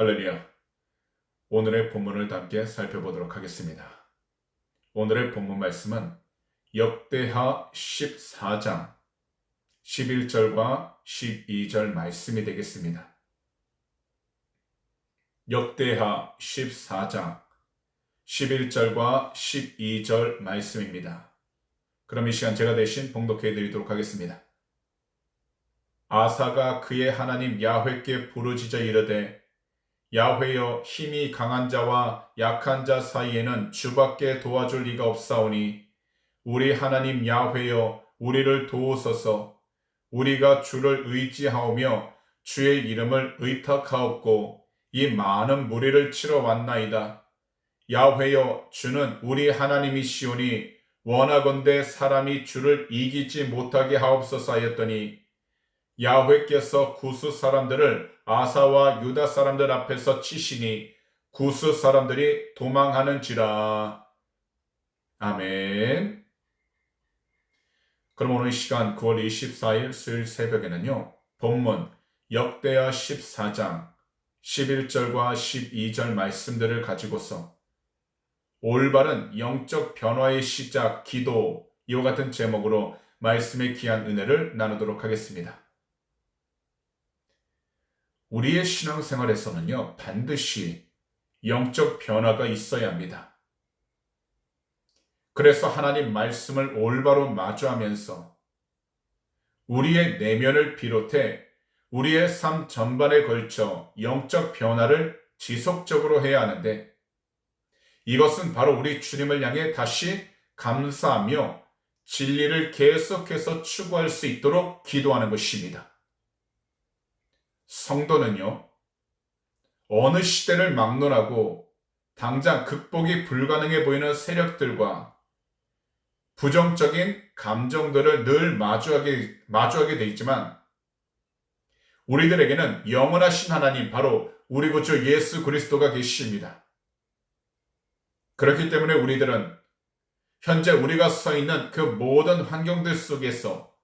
할렐루야. 오늘의 본문을 함께 살펴보도록 하겠습니다. 오늘의 본문 말씀은 역대하 14장 11절과 12절 말씀이 되겠습니다. 역대하 14장 11절과 12절 말씀입니다. 그럼 이 시간 제가 대신 봉독해 드리도록 하겠습니다. 아사가 그의 하나님 야훼께 부르짖어 이르되 야훼여 힘이 강한 자와 약한 자 사이에는 주밖에 도와줄 리가 없사오니 우리 하나님 야훼여 우리를 도우소서. 우리가 주를 의지하오며 주의 이름을 의탁하옵고 이 많은 무리를 치러 왔나이다. 야훼여 주는 우리 하나님이시오니 원하건대 사람이 주를 이기지 못하게 하옵소서 하였더니 야훼께서 구스 사람들을 아사와 유다 사람들 앞에서 치시니 구스 사람들이 도망하는지라. 아멘. 그럼 오늘 이 시간 9월 24일 수요일 새벽에는요. 본문 역대하 14장 11절과 12절 말씀들을 가지고서 올바른 영적 변화의 시작 기도 이와 같은 제목으로 말씀의 귀한 은혜를 나누도록 하겠습니다. 우리의 신앙생활에서는요, 반드시 영적 변화가 있어야 합니다. 그래서 하나님 말씀을 올바로 마주하면서 우리의 내면을 비롯해 우리의 삶 전반에 걸쳐 영적 변화를 지속적으로 해야 하는데 이것은 바로 우리 주님을 향해 다시 감사하며 진리를 계속해서 추구할 수 있도록 기도하는 것입니다. 성도는요, 어느 시대를 막론하고 당장 극복이 불가능해 보이는 세력들과 부정적인 감정들을 늘 마주하게, 마주하게 돼 있지만, 우리들에게는 영원하신 하나님, 바로 우리 구주 예수 그리스도가 계십니다. 그렇기 때문에 우리들은 현재 우리가 서 있는 그 모든 환경들 속에서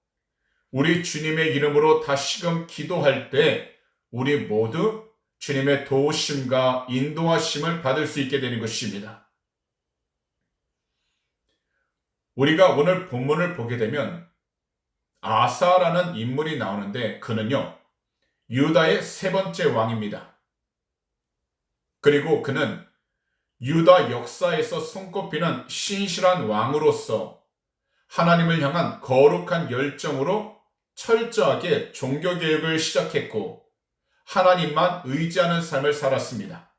우리 주님의 이름으로 다시금 기도할 때 우리 모두 주님의 도우심과 인도하심을 받을 수 있게 되는 것입니다. 우리가 오늘 본문을 보게 되면 아사라는 인물이 나오는데 그는요, 유다의 세 번째 왕입니다. 그리고 그는 유다 역사에서 손꼽히는 신실한 왕으로서 하나님을 향한 거룩한 열정으로 철저하게 종교개혁을 시작했고, 하나님만 의지하는 삶을 살았습니다.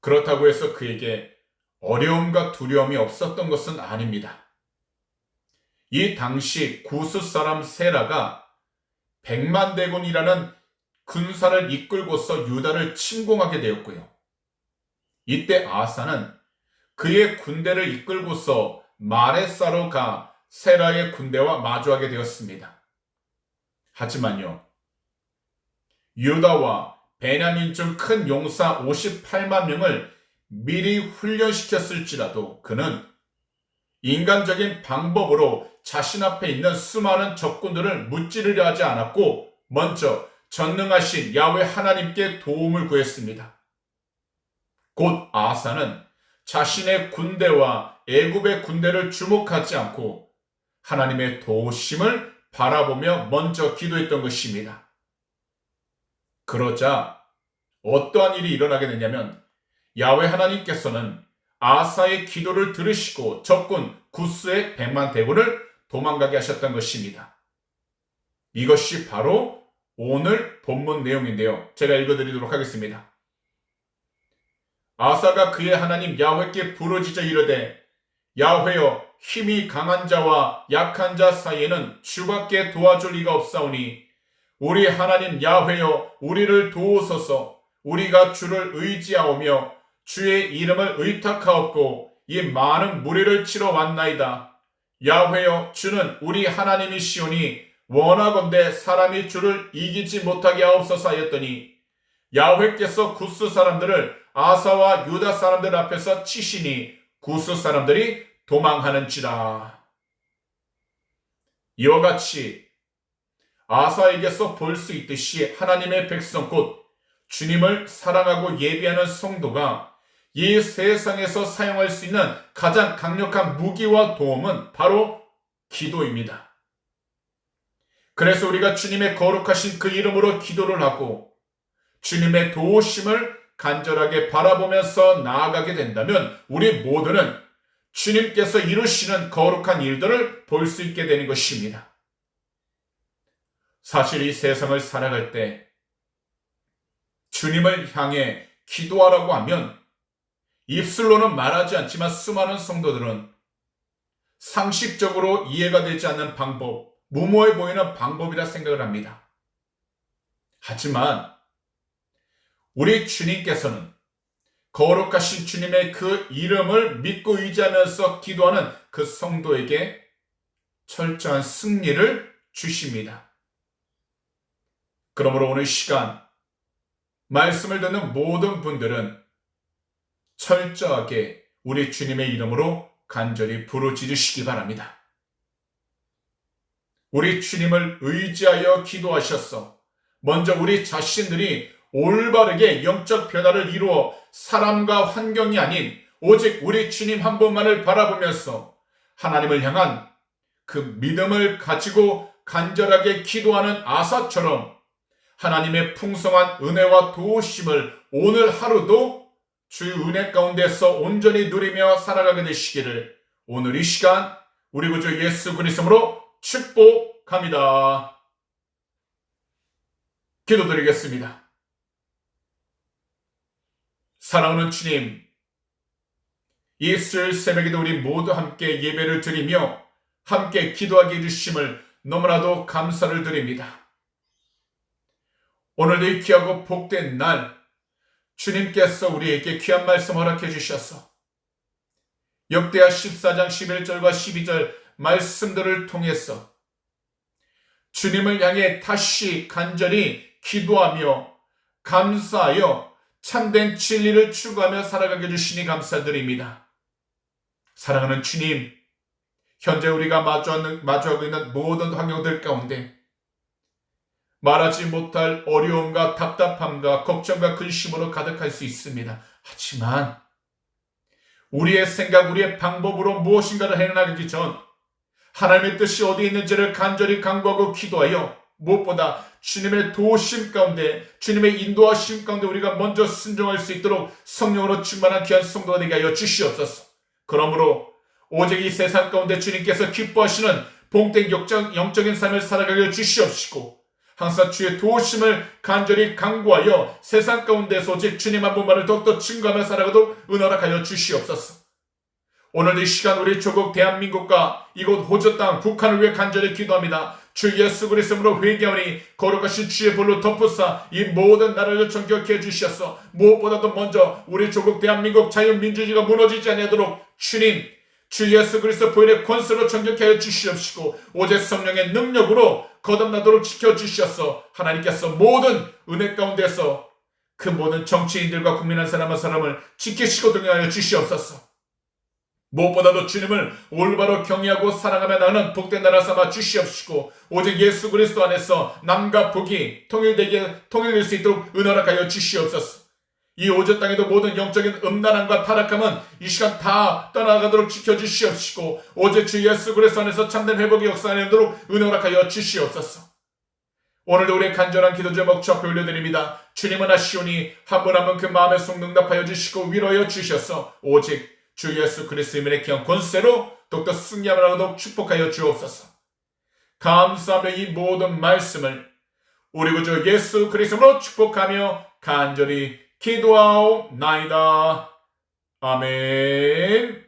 그렇다고 해서 그에게 어려움과 두려움이 없었던 것은 아닙니다. 이 당시 구스 사람 세라가 백만 대군이라는 군사를 이끌고서 유다를 침공하게 되었고요. 이때 아사는 그의 군대를 이끌고서 마레사로 가 세라의 군대와 마주하게 되었습니다. 하지만요, 유다와 베냐민 중 큰 용사 58만 명을 미리 훈련시켰을지라도 그는 인간적인 방법으로 자신 앞에 있는 수많은 적군들을 무찌르려 하지 않았고 먼저 전능하신 야외 하나님께 도움을 구했습니다. 곧 아사는 자신의 군대와 애굽의 군대를 주목하지 않고 하나님의 도우심을 바라보며 먼저 기도했던 것입니다. 그러자 어떠한 일이 일어나게 되냐면 야외 하나님께서는 아사의 기도를 들으시고 적군 구스의 백만 대군을 도망가게 하셨던 것입니다. 이것이 바로 오늘 본문 내용인데요. 제가 읽어드리도록 하겠습니다. 아사가 그의 하나님 야훼께 부르짖어 이르되 야훼여 힘이 강한 자와 약한 자 사이에는 주밖에 도와줄 리가 없사오니 우리 하나님 야훼여 우리를 도우소서 우리가 주를 의지하오며 주의 이름을 의탁하옵고 이 많은 무리를 치러 왔나이다. 야훼여 주는 우리 하나님이시오니 원하건대 사람이 주를 이기지 못하게 하옵소서 하였더니 야훼께서 구스 사람들을 아사와 유다 사람들 앞에서 치시니 구스 사람들이 도망하는지라. 이와 같이 아사에게서 볼 수 있듯이 하나님의 백성 곧 주님을 사랑하고 예비하는 성도가 이 세상에서 사용할 수 있는 가장 강력한 무기와 도움은 바로 기도입니다. 그래서 우리가 주님의 거룩하신 그 이름으로 기도를 하고 주님의 도우심을 간절하게 바라보면서 나아가게 된다면 우리 모두는 주님께서 이루시는 거룩한 일들을 볼 수 있게 되는 것입니다. 사실 이 세상을 살아갈 때 주님을 향해 기도하라고 하면 입술로는 말하지 않지만 수많은 성도들은 상식적으로 이해가 되지 않는 방법, 무모해 보이는 방법이라 생각을 합니다. 하지만 우리 주님께서는 거룩하신 주님의 그 이름을 믿고 의지하면서 기도하는 그 성도에게 철저한 승리를 주십니다. 그러므로 오늘 시간 말씀을 듣는 모든 분들은 철저하게 우리 주님의 이름으로 간절히 부르짖으시기 바랍니다. 우리 주님을 의지하여 기도하셨어. 먼저 우리 자신들이 올바르게 영적 변화를 이루어 사람과 환경이 아닌 오직 우리 주님 한 분만을 바라보면서 하나님을 향한 그 믿음을 가지고 간절하게 기도하는 아사처럼 하나님의 풍성한 은혜와 도우심을 오늘 하루도 주의 은혜 가운데서 온전히 누리며 살아가게 되시기를 오늘 이 시간 우리 구주 예수 그리스도로 축복합니다. 기도드리겠습니다. 사랑하는 주님, 이 수요일 새벽에도 우리 모두 함께 예배를 드리며 함께 기도하게 해주심을 너무나도 감사를 드립니다. 오늘도 이 귀하고 복된 날, 주님께서 우리에게 귀한 말씀 허락해 주셔서 역대하 14장 11절과 12절 말씀들을 통해서 주님을 향해 다시 간절히 기도하며 감사하여 참된 진리를 추구하며 살아가게 해주시니 감사드립니다. 사랑하는 주님, 현재 우리가 마주하고 있는 모든 환경들 가운데 말하지 못할 어려움과 답답함과 걱정과 근심으로 가득할 수 있습니다. 하지만 우리의 생각, 우리의 방법으로 무엇인가를 해나가기 전 하나님의 뜻이 어디 있는지를 간절히 간구하고 기도하여 무엇보다 주님의 도우심 가운데 주님의 인도하심 가운데 우리가 먼저 순종할 수 있도록 성령으로 충만한 귀한 성도가 되게 하여 주시옵소서. 그러므로 오직 이 세상 가운데 주님께서 기뻐하시는 봉된 영적, 영적인 삶을 살아가게 주시옵시고 항상 주의 도우심을 간절히 강구하여 세상 가운데서 오직 주님 한 분만을 더욱더 증거하며 살아가도록 은혜하여 주시옵소서. 오늘 이 시간 우리 조국 대한민국과 이곳 호주 땅 북한을 위해 간절히 기도합니다. 주 예수 그리스도로 회개하니 거룩하신 주의 볼로 덮으사 이 모든 나라를 정격해 주셔서 무엇보다도 먼저 우리 조국 대한민국 자유민주주의가 무너지지 않도록 주님 주 예수 그리스도 부인의 권세로 정격해 하여 주시옵시고 오직 성령의 능력으로 거듭나도록 지켜주셔서 하나님께서 모든 은혜 가운데서 그 모든 정치인들과 국민 한 사람 한 사람을 지키시고 등하여 주시옵소서. 무엇보다도 주님을 올바로 경외하고 사랑하며 나는 복된 나라 삼아 주시옵시고 오직 예수 그리스도 안에서 남과 북이 통일되게 통일될 수 있도록 은혜하여 주시옵소서. 이 오저 땅에도 모든 영적인 음란함과 타락함은 이 시간 다 떠나가도록 지켜주시옵시고 오직 주 예수 그리스도 안에서 참된 회복의 역사에 이도록 은혜하여 주시옵소서. 오늘도 우리의 간절한 기도 제목 저 올려드립니다. 주님은 아시오니 한 분 한 분 그 마음의 속 응답하여 주시고 위로하여 주셔서 오직 주 예수 그리스도의 귀한 권세로 더욱더 승리하라고 축복하여 주옵소서. 감사하며 이 모든 말씀을 우리 구주 예수 그리스도로 축복하며 간절히 기도하옵나이다. 아멘.